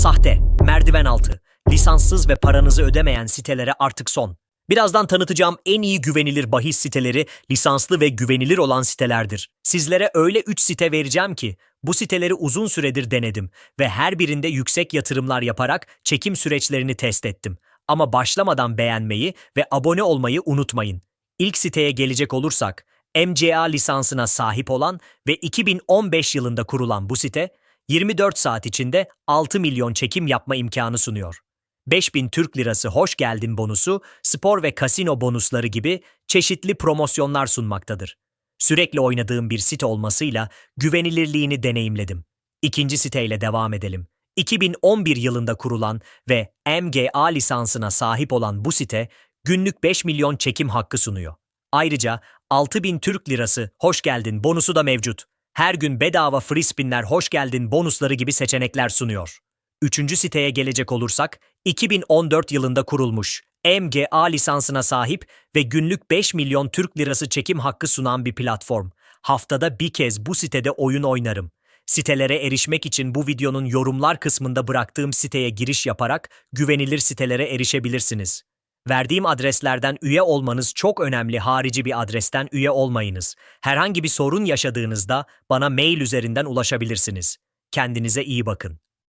Sahte, merdiven altı, lisanssız ve paranızı ödemeyen sitelere artık son. Birazdan tanıtacağım en iyi güvenilir bahis siteleri lisanslı ve güvenilir olan sitelerdir. Sizlere öyle 3 site vereceğim ki bu siteleri uzun süredir denedim ve her birinde yüksek yatırımlar yaparak çekim süreçlerini test ettim. Ama başlamadan beğenmeyi ve abone olmayı unutmayın. İlk siteye gelecek olursak, MCA lisansına sahip olan ve 2015 yılında kurulan bu site, 24 saat içinde 6 milyon çekim yapma imkanı sunuyor. 5000 Türk Lirası hoş geldin bonusu, spor ve kasino bonusları gibi çeşitli promosyonlar sunmaktadır. Sürekli oynadığım bir site olmasıyla güvenilirliğini deneyimledim. İkinci siteyle devam edelim. 2011 yılında kurulan ve MGA lisansına sahip olan bu site günlük 5 milyon çekim hakkı sunuyor. Ayrıca 6000 Türk Lirası hoş geldin bonusu da mevcut. Her gün bedava free spinler hoş geldin bonusları gibi seçenekler sunuyor. Üçüncü siteye gelecek olursak, 2014 yılında kurulmuş, MGA lisansına sahip ve günlük 5 milyon Türk lirası çekim hakkı sunan bir platform. Haftada bir kez bu sitede oyun oynarım. Sitelere erişmek için bu videonun yorumlar kısmında bıraktığım siteye giriş yaparak güvenilir sitelere erişebilirsiniz. Verdiğim adreslerden üye olmanız çok önemli harici bir adresten üye olmayınız. Herhangi bir sorun yaşadığınızda bana mail üzerinden ulaşabilirsiniz. Kendinize iyi bakın.